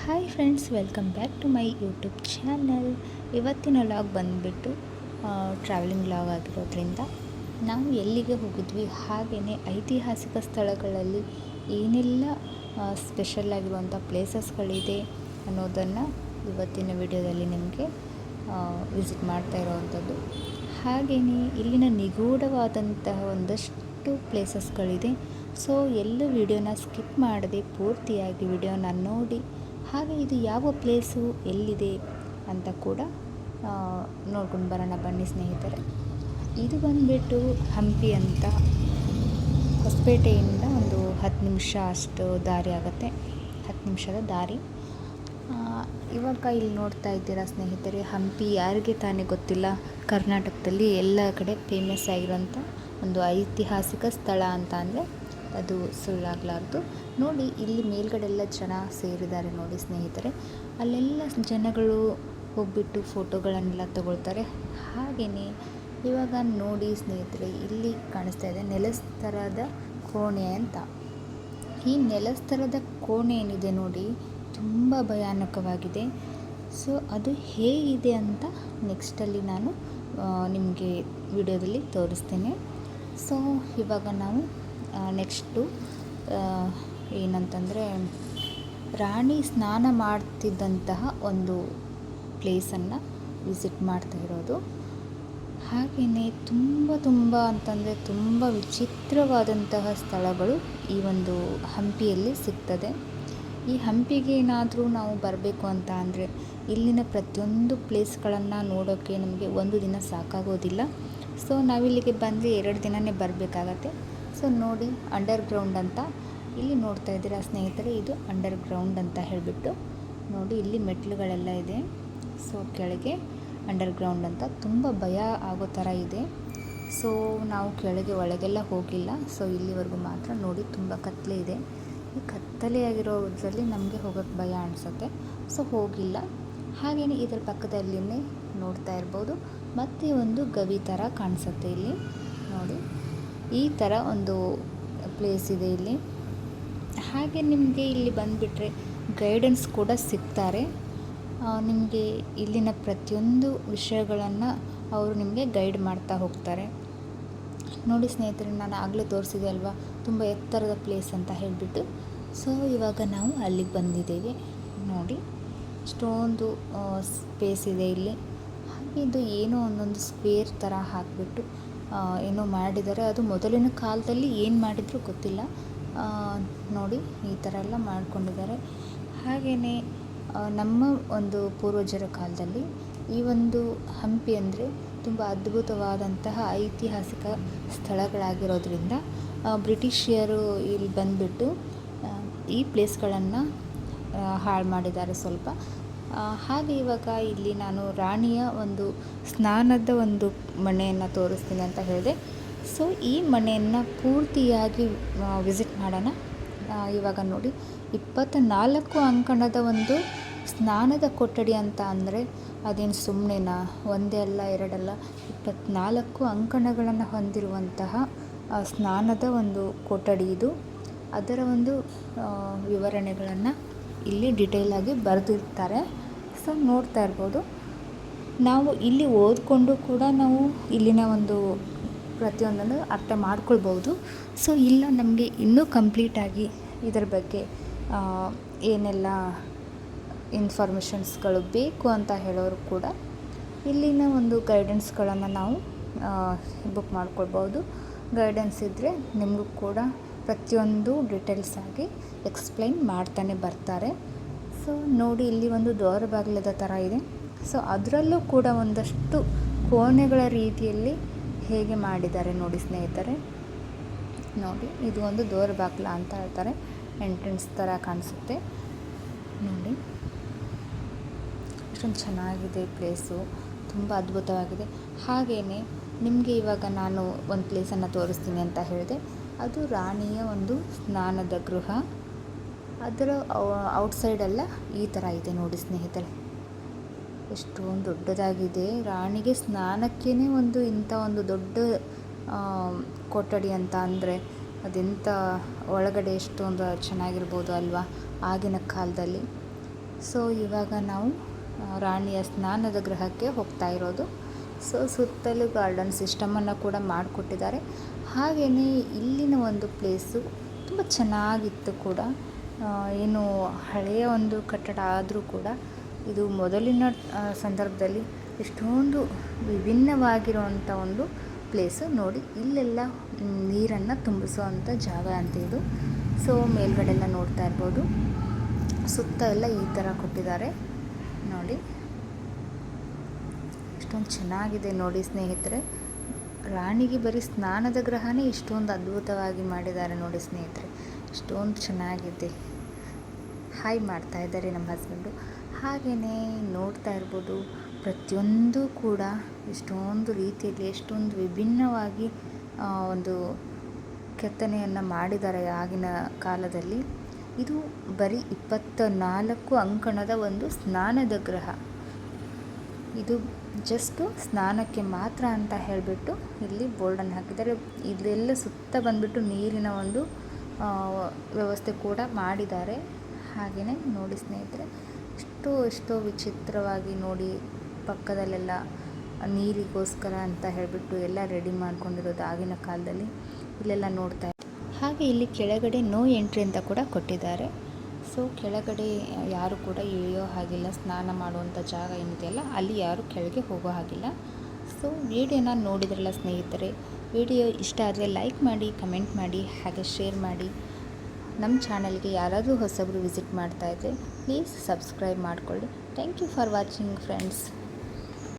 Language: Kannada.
Hi friends welcome back to my YouTube channel ಇವತ್ತಿನ ಲಾಗ್ ಬಂದುಬಿಟ್ಟು ಟ್ರಾವೆಲಿಂಗ್ ಲಾಗ್ ಆಗಿರೋದ್ರಿಂದ ನಾವು ಎಲ್ಲಿಗೆ ಹೋಗಿದ್ವಿ ಹಾಗೆಯೇ ಐತಿಹಾಸಿಕ ಸ್ಥಳಗಳಲ್ಲಿ ಏನೆಲ್ಲ ಸ್ಪೆಷಲ್ ಆಗಿರುವಂಥ ಪ್ಲೇಸಸ್ಗಳಿದೆ ಅನ್ನೋದನ್ನು ಇವತ್ತಿನ ವಿಡಿಯೋದಲ್ಲಿ ನಿಮಗೆ ವಿಸಿಟ್ ಮಾಡ್ತಾ ಇರೋವಂಥದ್ದು. ಹಾಗೆಯೇ ಇಲ್ಲಿನ ನಿಗೂಢವಾದಂತಹ ಒಂದಷ್ಟು ಪ್ಲೇಸಸ್ಗಳಿದೆ ಸೊ ಎಲ್ಲೂ ವಿಡಿಯೋನ ಸ್ಕಿಪ್ ಮಾಡದೆ ಪೂರ್ತಿಯಾಗಿ ವಿಡಿಯೋನ ನೋಡಿ ಹಾಗೆ ಇದು ಯಾವ ಪ್ಲೇಸು ಎಲ್ಲಿದೆ ಅಂತ ಕೂಡ ನೋಡ್ಕೊಂಡು ಬರೋಣ ಬನ್ನಿ ಸ್ನೇಹಿತರೆ. ಇದು ಬಂದುಬಿಟ್ಟು ಹಂಪಿ ಅಂತ ಹೊಸಪೇಟೆಯಿಂದ ಒಂದು ಹತ್ತು ನಿಮಿಷ ಅಷ್ಟು ದಾರಿ ಆಗುತ್ತೆ. ಹತ್ತು ನಿಮಿಷದ ದಾರಿ. ಇವಾಗ ಇಲ್ಲಿ ನೋಡ್ತಾ ಇದ್ದೀರಾ ಸ್ನೇಹಿತರೆ, ಹಂಪಿ ಯಾರಿಗೆ ತಾನೇ ಗೊತ್ತಿಲ್ಲ, ಕರ್ನಾಟಕದಲ್ಲಿ ಎಲ್ಲ ಕಡೆ ಫೇಮಸ್ ಆಗಿರೋಂಥ ಒಂದು ಐತಿಹಾಸಿಕ ಸ್ಥಳ ಅಂತ ಅಂದರೆ ಅದು ಸುಳ್ಳಾಗಲಾರ್ದು. ನೋಡಿ, ಇಲ್ಲಿ ಮೇಲ್ಗಡೆ ಎಲ್ಲ ಜನ ಸೇರಿದ್ದಾರೆ ನೋಡಿ ಸ್ನೇಹಿತರೆ. ಅಲ್ಲೆಲ್ಲ ಜನಗಳು ಹೋಗ್ಬಿಟ್ಟು ಫೋಟೋಗಳನ್ನೆಲ್ಲ ತಗೊಳ್ತಾರೆ. ಹಾಗೆಯೇ ಇವಾಗ ನೋಡಿ ಸ್ನೇಹಿತರೆ, ಇಲ್ಲಿ ಕಾಣಿಸ್ತಾ ಇದೆ ನೆಲಸ್ತರದ ಕೋಣೆ ಅಂತ. ಈ ನೆಲಸ್ತರದ ಕೋಣೆ ಏನಿದೆ ನೋಡಿ, ತುಂಬ ಭಯಾನಕವಾಗಿದೆ. ಸೊ, ಅದು ಹೇಗಿದೆ ಅಂತ ನೆಕ್ಸ್ಟಲ್ಲಿ ನಾನು ನಿಮಗೆ ವಿಡಿಯೋದಲ್ಲಿ ತೋರಿಸ್ತೇನೆ. ಸೊ, ಇವಾಗ ನಾವು ನೆಕ್ಸ್ಟು ಏನಂತಂದರೆ, ರಾಣಿ ಸ್ನಾನ ಮಾಡ್ತಿದ್ದಂತಹ ಒಂದು ಪ್ಲೇಸನ್ನು ವಿಸಿಟ್ ಮಾಡ್ತಾ ಇರೋದು. ಹಾಗೆಯೇ ತುಂಬ ತುಂಬ ಅಂತಂದರೆ ತುಂಬ ವಿಚಿತ್ರವಾದಂತಹ ಸ್ಥಳಗಳು ಈ ಒಂದು ಹಂಪಿಯಲ್ಲಿ ಸಿಗ್ತದೆ. ಈ ಹಂಪಿಗೆ ಏನಾದರೂ ನಾವು ಬರಬೇಕು ಅಂತ ಅಂದರೆ ಇಲ್ಲಿನ ಪ್ರತಿಯೊಂದು ಪ್ಲೇಸ್ಗಳನ್ನು ನೋಡೋಕ್ಕೆ ನಮಗೆ ಒಂದು ದಿನ ಸಾಕಾಗೋದಿಲ್ಲ. ಸೊ ನಾವಿಲ್ಲಿಗೆ ಬಂದರೆ ಎರಡು ದಿನವೇ ಬರಬೇಕಾಗತ್ತೆ. ಸೊ ನೋಡಿ ಅಂಡರ್ ಗ್ರೌಂಡ್ ಅಂತ. ಇಲ್ಲಿ ನೋಡ್ತಾ ಇದ್ದೀರಾ ಸ್ನೇಹಿತರೆ, ಇದು ಅಂಡರ್ ಗ್ರೌಂಡ್ ಅಂತ ಹೇಳಿಬಿಟ್ಟು. ನೋಡಿ, ಇಲ್ಲಿ ಮೆಟ್ಲುಗಳೆಲ್ಲ ಇದೆ. ಸೊ ಕೆಳಗೆ ಅಂಡರ್ ಗ್ರೌಂಡ್ ಅಂತ. ತುಂಬ ಭಯ ಆಗೋ ಥರ ಇದೆ. ಸೊ ನಾವು ಕೆಳಗೆ, ಒಳಗೆಲ್ಲ ಹೋಗಿಲ್ಲ. ಸೊ ಇಲ್ಲಿವರೆಗೂ ಮಾತ್ರ ನೋಡಿ ತುಂಬ ಕತ್ತಲೆ ಇದೆ. ಈ ಕತ್ತಲೆಯಾಗಿರೋದ್ರಲ್ಲಿ ನಮಗೆ ಹೋಗೋಕ್ಕೆ ಭಯ ಅನಿಸುತ್ತೆ. ಸೊ ಹೋಗಿಲ್ಲ. ಹಾಗೆಯೇ ಇದರ ಪಕ್ಕದಲ್ಲಿನೇ ನೋಡ್ತಾ ಇರ್ಬೋದು. ಮತ್ತೆ ಒಂದು ಗವಿ ಥರ ಕಾಣಿಸುತ್ತೆ ಇಲ್ಲಿ. ನೋಡಿ. ಈ ಥರ ಒಂದು ಪ್ಲೇಸ್ ಇದೆ ಇಲ್ಲಿ. ಹಾಗೆ ನಿಮಗೆ ಇಲ್ಲಿ ಬಂದುಬಿಟ್ರೆ ಗೈಡೆನ್ಸ್ ಕೂಡ ಸಿಗ್ತಾರೆ. ನಿಮಗೆ ಇಲ್ಲಿನ ಪ್ರತಿಯೊಂದು ವಿಷಯಗಳನ್ನು ಅವರು ನಿಮಗೆ ಗೈಡ್ ಮಾಡ್ತಾ ಹೋಗ್ತಾರೆ. ನೋಡಿ ಸ್ನೇಹಿತರೆ, ನಾನು ಆಗಲೇ ತೋರಿಸಿದೆ ಅಲ್ವಾ? ತುಂಬ ಎತ್ತರದ ಪ್ಲೇಸ್ ಅಂತ ಹೇಳಿಬಿಟ್ಟು. ಸೊ ಇವಾಗ ನಾವು ಅಲ್ಲಿಗೆ ಬಂದಿದ್ದೇವೆ. ನೋಡಿ, ಇಷ್ಟೊಂದು ಸ್ಪೇಸ್ ಇದೆ ಇಲ್ಲಿ. ಹಾಗೆ ಇದು ಏನೋ ಒಂದೊಂದು ಸ್ಕ್ವೇರ್ ಥರ ಹಾಕಿಬಿಟ್ಟು ಏನೋ ಮಾಡಿದ್ದಾರೆ. ಅದು ಮೊದಲಿನ ಕಾಲದಲ್ಲಿ ಏನು ಮಾಡಿದ್ರು ಗೊತ್ತಿಲ್ಲ. ನೋಡಿ, ಈ ಥರ ಎಲ್ಲ ಮಾಡ್ಕೊಂಡಿದ್ದಾರೆ. ಹಾಗೆಯೇ ನಮ್ಮ ಒಂದು ಪೂರ್ವಜರ ಕಾಲದಲ್ಲಿ ಈ ಒಂದು ಹಂಪಿ ಅಂದರೆ ತುಂಬ ಅದ್ಭುತವಾದಂತಹ ಐತಿಹಾಸಿಕ ಸ್ಥಳಗಳಾಗಿರೋದ್ರಿಂದ ಬ್ರಿಟಿಷಿಯರು ಇಲ್ಲಿ ಬಂದುಬಿಟ್ಟು ಈ ಪ್ಲೇಸ್ಗಳನ್ನು ಹಾಳು ಮಾಡಿದ್ದಾರೆ ಸ್ವಲ್ಪ. ಹಾಗೆ ಇವಾಗ ಇಲ್ಲಿ ನಾನು ರಾಣಿಯ ಒಂದು ಸ್ನಾನದ ಒಂದು ಮನೆಯನ್ನು ತೋರಿಸ್ತೀನಿ ಅಂತ ಹೇಳಿದೆ. ಸೊ ಈ ಮನೆಯನ್ನು ಪೂರ್ತಿಯಾಗಿ ವಿಸಿಟ್ ಮಾಡೋಣ. ಇವಾಗ ನೋಡಿ ಇಪ್ಪತ್ತ ನಾಲ್ಕು ಅಂಕಣದ ಒಂದು ಸ್ನಾನದ ಕೊಠಡಿ ಅಂತ ಅಂದರೆ ಅದೇನು ಸುಮ್ಮನೆನಾ ಒಂದೇ ಅಲ್ಲ, ಎರಡಲ್ಲ, ಇಪ್ಪತ್ನಾಲ್ಕು ಅಂಕಣಗಳನ್ನು ಹೊಂದಿರುವಂತಹ ಸ್ನಾನದ ಒಂದು ಕೊಠಡಿ ಇದು. ಅದರ ಒಂದು ವಿವರಣೆಗಳನ್ನು ಇಲ್ಲಿ ಡಿಟೇಲಾಗಿ ಬರೆದಿರ್ತಾರೆ. ಸೊ ನೋಡ್ತಾ ಇರ್ಬೋದು. ನಾವು ಇಲ್ಲಿ ಓದಿಕೊಂಡು ಕೂಡ ನಾವು ಇಲ್ಲಿನ ಒಂದು ಪ್ರತಿಯೊಂದನ್ನು ಅರ್ಥ ಮಾಡ್ಕೊಳ್ಬೋದು. ಸೊ ಇಲ್ಲ, ನಮಗೆ ಇನ್ನೂ ಕಂಪ್ಲೀಟಾಗಿ ಇದರ ಬಗ್ಗೆ ಏನೆಲ್ಲ ಇನ್ಫಾರ್ಮೇಷನ್ಸ್ಗಳು ಬೇಕು ಅಂತ ಹೇಳೋರು ಕೂಡ ಇಲ್ಲಿನ ಒಂದು ಗೈಡೆನ್ಸ್ಗಳನ್ನು ನಾವು ಬುಕ್ ಮಾಡ್ಕೊಳ್ಬೋದು. ಗೈಡೆನ್ಸ್ ಇದ್ದರೆ ನಿಮಗೂ ಕೂಡ ಪ್ರತಿಯೊಂದು ಡೀಟೇಲ್ಸ್ ಆಗಿ ಎಕ್ಸ್ಪ್ಲೈನ್ ಮಾಡ್ತಾನೆ ಬರ್ತಾರೆ. ಸೊ ನೋಡಿ ಇಲ್ಲಿ ಒಂದು ದ್ವಾರ ಬಾಗಿಲದ ಥರ ಇದೆ. ಸೊ ಅದರಲ್ಲೂ ಕೂಡ ಒಂದಷ್ಟು ಕೋಣೆಗಳ ರೀತಿಯಲ್ಲಿ ಹೇಗೆ ಮಾಡಿದ್ದಾರೆ ನೋಡಿ ಸ್ನೇಹಿತರೆ. ನೋಡಿ, ಇದು ಒಂದು ದೋರ ಬಾಗಿಲ ಅಂತ ಹೇಳ್ತಾರೆ. ಎಂಟ್ರೆನ್ಸ್ ಥರ ಕಾಣಿಸುತ್ತೆ. ನೋಡಿ. ಅಷ್ಟೊಂದು ಚೆನ್ನಾಗಿದೆ ಪ್ಲೇಸು ತುಂಬ ಅದ್ಭುತವಾಗಿದೆ. ಹಾಗೆಯೇ ನಿಮಗೆ ಇವಾಗ ನಾನು ಒಂದು ಪ್ಲೇಸನ್ನು ತೋರಿಸ್ತೀನಿ ಅಂತ ಹೇಳಿದೆ. ಅದು ರಾಣಿಯ ಒಂದು ಸ್ನಾನದ ಗೃಹ. ಅದರ ಔಟ್ಸೈಡೆಲ್ಲ ಈ ಥರ ಇದೆ ನೋಡಿ ಸ್ನೇಹಿತರೆ. ಎಷ್ಟೊಂದು ದೊಡ್ಡದಾಗಿದೆ. ರಾಣಿಗೆ ಸ್ನಾನಕ್ಕೇ ಒಂದು ಇಂಥ ಒಂದು ದೊಡ್ಡ ಕೊಠಡಿ ಅಂತ ಅಂದರೆ ಅದೆಂಥ ಒಳಗಡೆ ಎಷ್ಟೊಂದು ಚೆನ್ನಾಗಿರ್ಬೋದು ಅಲ್ವಾ ಆಗಿನ ಕಾಲದಲ್ಲಿ. ಸೊ ಇವಾಗ ನಾವು ರಾಣಿಯ ಸ್ನಾನದ ಗೃಹಕ್ಕೆ ಹೋಗ್ತಾ ಇರೋದು. ಸೊ ಸುತ್ತಲೂ ಗಾರ್ಡನ್ ಸಿಸ್ಟಮನ್ನು ಕೂಡ ಮಾಡಿಕೊಟ್ಟಿದ್ದಾರೆ. ಹಾಗೆಯೇ ಇಲ್ಲಿನ ಒಂದು ಪ್ಲೇಸು ತುಂಬ ಚೆನ್ನಾಗಿತ್ತು ಕೂಡ. ಏನು ಹಳೆಯ ಒಂದು ಕಟ್ಟಡ ಆದರೂ ಕೂಡ ಇದು ಮೊದಲಿನ ಸಂದರ್ಭದಲ್ಲಿ ಎಷ್ಟೊಂದು ವಿಭಿನ್ನವಾಗಿರುವಂಥ ಒಂದು ಪ್ಲೇಸು ನೋಡಿ ಇಲ್ಲೆಲ್ಲ ನೀರನ್ನು ತುಂಬಿಸುವಂಥ ಜಾಗ ಅಂತ ಇದು. ಸೊ ಮೇಲ್ಗಡೆಲ್ಲ ನೋಡ್ತಾ ಇರ್ಬೋದು. ಸುತ್ತ ಎಲ್ಲ ಈ ಥರ ಕೊಟ್ಟಿದ್ದಾರೆ. ನೋಡಿ. ಎಷ್ಟೊಂದು ಚೆನ್ನಾಗಿದೆ ನೋಡಿ ಸ್ನೇಹಿತರೆ. ರಾಣಿಗೆ ಬರೀ ಸ್ನಾನದ ಗ್ರಹನೇ ಇಷ್ಟೊಂದು ಅದ್ಭುತವಾಗಿ ಮಾಡಿದ್ದಾರೆ ನೋಡಿ ಸ್ನೇಹಿತರೆ. ಎಷ್ಟೊಂದು ಚೆನ್ನಾಗಿದೆ. ಹಾಯ್ ಮಾಡ್ತಾ ಇದ್ದಾರೆ ನಮ್ಮ ಹಸ್ಬೆಂಡು ಹಾಗೆಯೇ ನೋಡ್ತಾ ಇರ್ಬೋದು, ಪ್ರತಿಯೊಂದು ಕೂಡ ಎಷ್ಟೊಂದು ರೀತಿಯಲ್ಲಿ ಎಷ್ಟೊಂದು ವಿಭಿನ್ನವಾಗಿ ಒಂದು ಕೆತ್ತನೆಯನ್ನು ಮಾಡಿದ್ದಾರೆ ಆಗಿನ ಕಾಲದಲ್ಲಿ. ಇದು ಬರೀ ಇಪ್ಪತ್ತ ನಾಲ್ಕು ಅಂಕಣದ ಒಂದು ಸ್ನಾನದ ಗ್ರಹ. ಇದು ಜಸ್ಟು ಸ್ನಾನಕ್ಕೆ ಮಾತ್ರ ಅಂತ ಹೇಳಿಬಿಟ್ಟು ಇಲ್ಲಿ ಬೋರ್ಡನ್ನು ಹಾಕಿದ್ದಾರೆ. ಇದೆಲ್ಲ ಸುತ್ತ ಬಂದುಬಿಟ್ಟು ನೀರಿನ ಒಂದು ವ್ಯವಸ್ಥೆ ಕೂಡ ಮಾಡಿದ್ದಾರೆ. ಹಾಗೆಯೇ ನೋಡಿ ಸ್ನೇಹಿತರೆ, ಎಷ್ಟೋ ಎಷ್ಟೋ ವಿಚಿತ್ರವಾಗಿ ನೋಡಿ ಪಕ್ಕದಲ್ಲೆಲ್ಲ ನೀರಿಗೋಸ್ಕರ ಅಂತ ಹೇಳಿಬಿಟ್ಟು ಎಲ್ಲ ರೆಡಿ ಮಾಡ್ಕೊಂಡಿರೋದು ಆಗಿನ ಕಾಲದಲ್ಲಿ ಇಲ್ಲೆಲ್ಲ ನೋಡ್ತಾ ಹಾಗೆ ಇಲ್ಲಿ ಕೆಳಗಡೆ ನೋ ಎಂಟ್ರಿ ಅಂತ ಕೂಡ ಕೊಟ್ಟಿದ್ದಾರೆ. ಸೊ ಕೆಳಗಡೆ ಯಾರು ಕೂಡ ಇಳಿಯೋ ಹಾಗಿಲ್ಲ, ಸ್ನಾನ ಮಾಡುವಂಥ ಜಾಗ ಏನಿದೆಯಲ್ಲ ಅಲ್ಲಿ ಯಾರು ಕೆಳಗೆ ಹೋಗೋ ಹಾಗಿಲ್ಲ. ಸೊ ವಿಡಿಯೋನ ನೋಡಿದ್ರಲ್ಲ ಸ್ನೇಹಿತರೆ, ವಿಡಿಯೋ ಇಷ್ಟ ಆದರೆ ಲೈಕ್ ಮಾಡಿ, ಕಮೆಂಟ್ ಮಾಡಿ, ಹಾಗೆ ಶೇರ್ ಮಾಡಿ. ನಮ್ಮ ಚಾನಲ್ಗೆ ಯಾರಾದರೂ ಹೊಸಬರು ವಿಸಿಟ್ ಮಾಡ್ತಾ ಇದ್ದರೆ ಪ್ಲೀಸ್ ಸಬ್ಸ್ಕ್ರೈಬ್ ಮಾಡಿಕೊಳ್ಳಿ. Thank you for watching friends.